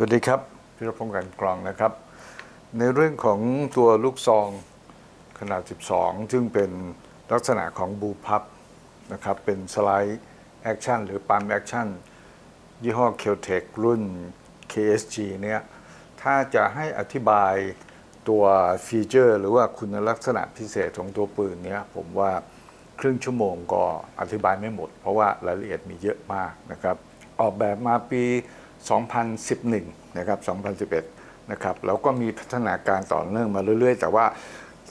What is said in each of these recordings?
สวัสดีครับพิรพงศ์กันกรองนะครับ ในเรื่องของตัวลูกซองขนาด 12 ซึ่งเป็นลักษณะของบูพับนะครับ เป็นสไลด์แอคชั่นหรือปั๊มแอคชั่นยี่ห้อ k e l t e c h รุ่น KSG เนี่ยถ้าจะให้อธิบายตัวฟีเจอร์ หรือว่าคุณลักษณะพิเศษของตัวปืนเนี่ยผมว่าครึ่งชั่วโมงก็อธิบายไม่หมด เพราะว่ารายละเอียดมีเยอะมากนะครับ ออกแบบมาปี 2011 นะครับ 2011 นะครับ แล้วก็มีพัฒนาการต่อเนื่องมาเรื่อย ๆ แต่ว่า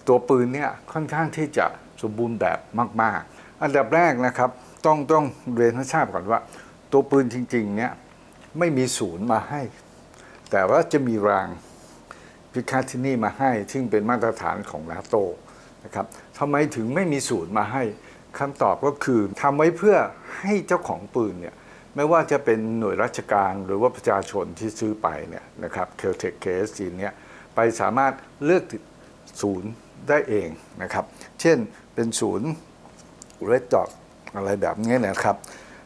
ตัวปืนเนี่ยค่อนข้างที่จะสมบูรณ์แบบมาก ๆ อันดับแรกนะครับ ต้องต้องเรียนให้ทราบก่อนว่า ตัวปืนจริง ๆ เนี่ยไม่มีศูนย์มาให้ แต่ว่าจะมีรางพิคาทินี่มาให้ ซึ่งเป็นมาตรฐานของนาโตนะครับทำไมถึงไม่มีศูนย์มาให้คำตอบก็คือทำไว้เพื่อให้เจ้าของปืนเนี่ย ไม่ว่าจะเป็นหน่วยราชการหรือว่าประชาชนที่ซื้อไปเนี่ยนะครับเคลเทคเคสจีนเนี่ยไปสามารถเลือกศูนย์ได้เองนะครับ เช่นเป็นศูนย์เรดดอทอะไรแบบนี้นะครับ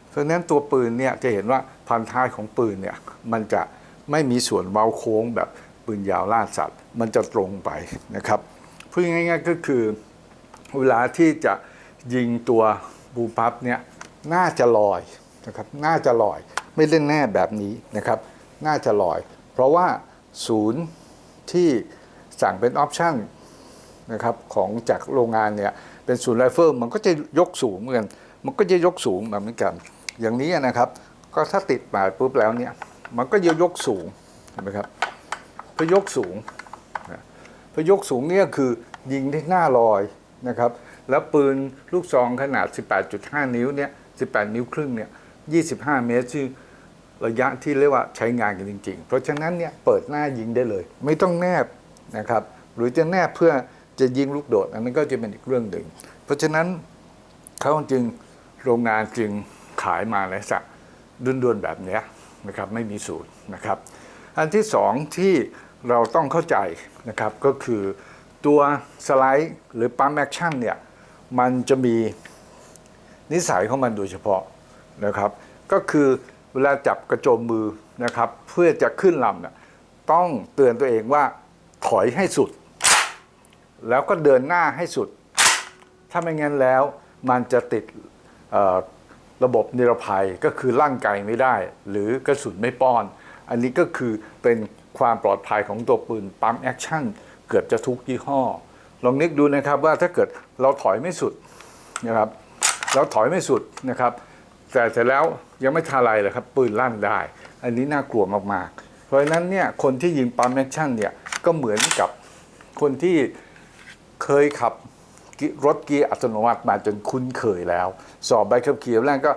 เพราะนั้นตัวปืนเนี่ยจะเห็นว่าพันท้ายของปืนเนี่ยมันจะไม่มีส่วนเว้าโค้งแบบปืนยาวล่าสัตว์ มันจะตรงไปนะครับพูดง่ายๆก็คือเวลาที่จะยิงตัวบูพับเนี่ยน่าจะลอย นะครับน่าจะลอยไม่เล่นแน่แบบนี้นะครับ น่าจะลอย เพราะว่าศูนย์ที่สั่งเป็นออปชั่นนะครับของจากโรงงานเนี่ยเป็นศูนย์ไรเฟิลมันก็จะยกสูงเหมือนกันมันก็จะยกสูงมาเหมือนกัน อย่างนี้นะครับ ก็ถ้าติดมาปุ๊บแล้วเนี่ยมันก็จะยกสูงเห็นไหมครับพยกสูงพยกสูงเนี่ยคือยิงที่หน้าลอยนะครับ แล้วปืนลูกซองขนาด 18.5 นิ้วเนี่ย 18 นิ้วครึ่งเนี่ย 25 เมตรซึ่งระยะที่เรียกว่าใช้งานกันจริง ๆ เพราะฉะนั้นเนี่ยเปิดหน้ายิงได้เลย ไม่ต้องแนบนะครับหรือจะแนบเพื่อจะยิงลูกโดด อันนั้นก็จะเป็นอีกเรื่องหนึ่ง เพราะฉะนั้นเขาจึงโรงงานจึงขายมาในสักด่วนๆแบบนี้นะครับไม่มีสูตรนะครับ อันที่สองที่เราต้องเข้าใจนะครับก็คือตัวสไลด์หรือปั๊มแอคชั่นเนี่ยมันจะมีนิสัยของมันโดยเฉพาะนะครับ ก็คือเวลาจับกระโจมมือนะครับ เพื่อจะขึ้นลำเนี่ยต้องเตือนตัวเองว่าถอยให้สุด แล้วก็เดินหน้าให้สุด ถ้าไม่งั้นแล้วมันจะติดระบบนิรภัยก็คือร่างไกลไม่ได้ หรือกระสุนไม่ป้อน อันนี้ก็คือเป็นความปลอดภัยของตัวปืนปั๊มแอคชั่นเกือบจะทุกยี่ห้อ ลองนึกดูนะครับว่าถ้าเกิดเราถอยไม่สุดนะครับ เราถอยไม่สุดนะครับ แต่เสร็จแล้วยังไม่ทาอะไรเลยครับ ปืนลั่นได้ อันนี้น่ากลัวมากๆ เพราะฉะนั้นเนี่ยคนที่ยิงปั๊มแอคชั่นเนี่ยก็เหมือนกับคนที่เคยขับรถเกียร์อัตโนมัติมาจนคุ้นเคยแล้ว สอบใบขับขี่แรกก็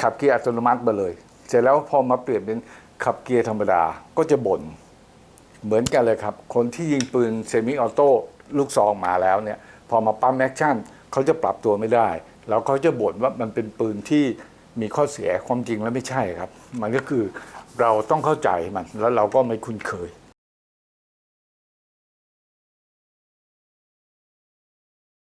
ขับเกียร์อัตโนมัติมาเลย เสร็จแล้วพอมาเปลี่ยนเป็นขับเกียร์ธรรมดาก็จะบ่นเหมือนกันเลยครับ คนที่ยิงปืนเซมิออโต้ลูกซองมาแล้วเนี่ยพอมาปั๊มแอคชั่นเขาจะปรับตัวไม่ได้ แล้วเขาจะบ่นว่ามันเป็นปืนที่มีข้อเสียความจริงแล้วไม่ใช่ครับ มันก็คือเราต้องเข้าใจมันแล้วเราก็ไม่คุ้นเคย